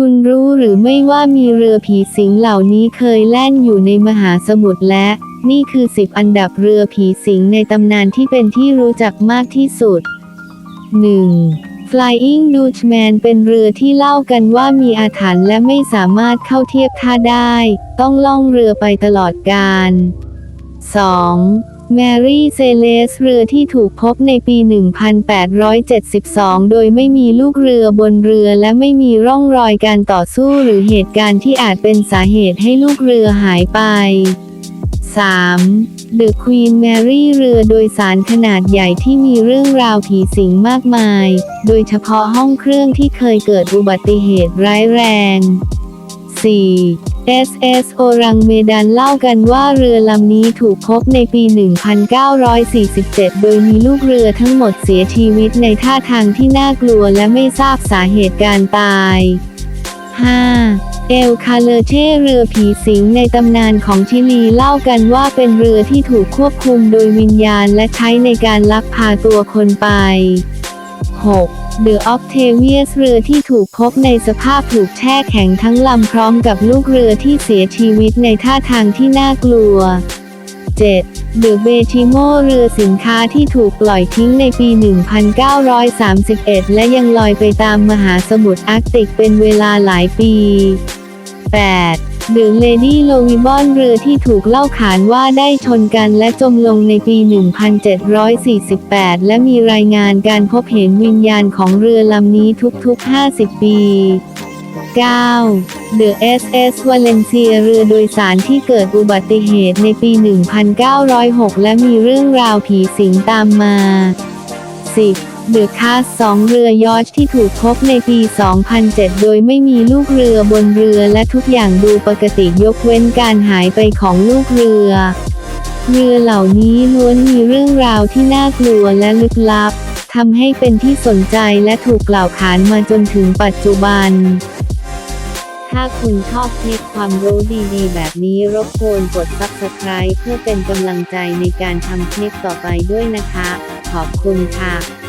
คุณรู้หรือไม่ว่ามีเรือผีสิงเหล่านี้เคยแล่นอยู่ในมหาสมุทรและ นี่คือ 10 อันดับเรือผีสิงในตำนานที่เป็นที่รู้จักมากที่สุด 1. Flying Dutchman เป็นเรือที่เล่ากันว่ามีอาถรรพ์และไม่สามารถเข้าเทียบท่าได้ ต้องล่องเรือไปตลอดกาล 2. Mary Celeste เรือที่ถูกพบในปี 1872 โดยไม่มีลูกเรือบนเรือและไม่มีร่องรอยการต่อสู้หรือเหตุการณ์ที่อาจเป็นสาเหตุให้ลูกเรือหายไป 3. The Queen Mary เรือโดยสารขนาดใหญ่ที่มีเรื่องราวผีสิงมากมาย โดยเฉพาะห้องเครื่องที่เคยเกิดอุบัติเหตุร้ายแรง 4. SS โอรังเมดันเล่ากันว่าเรือลำนี้ถูกพบในปี 1947 โดยมีลูกเรือทั้งหมดเสียชีวิตในท่าทางที่น่ากลัวและไม่ทราบสาเหตุการตาย 5. เอลคาเลเช่เรือผีสิงในตำนานของชิลีเล่ากันว่าเป็นเรือที่ถูกควบคุมโดยวิญญาณและใช้ในการลักพาตัวคนไป 6. The Octavius เรือที่ถูกพบในสภาพถูกแช่แข็งทั้งลำพร้อมกับลูกเรือที่เสียชีวิตในท่าทางที่น่ากลัว 7. The b e t i m o เรือสินค้าที่ถูกปล่อยทิ้งในปี 1931 และยังลอยไปตามมหาสมุทรอาร์กติกเป็นเวลาหลายปี 8. The Lady l o w i b o n เรือที่ถูกเล่าขานว่าได้ชนกันและจมลงในปี 1748 และมีรายงานการพบเห็นวิญญาณของเรือลำนี้ทุกๆ 50 ปี 9. The SS Valencia เรือโดยสารที่เกิดอุบัติเหตุในปี 1906 และมีเรื่องราวผีสิงตามมา 10. The Cast 2เรือยอชที่ถูกพบในปี 2007 โดยไม่มีลูกเรือบนเรือและทุกอย่างดูปกติยกเว้นการหายไปของลูกเรือ เรือเหล่านี้ล้วนมีเรื่องราวที่น่ากลัวและลึกลับทำให้เป็นที่สนใจและถูกกล่าวขานมาจนถึงปัจจุบัน ถ้าคุณชอบคลิปความรู้ดีๆ แบบนี้รบกวนกด Subscribe เพื่อเป็นกำลังใจในการทำคลิปต่อไปด้วยนะคะ ขอบคุณค่ะ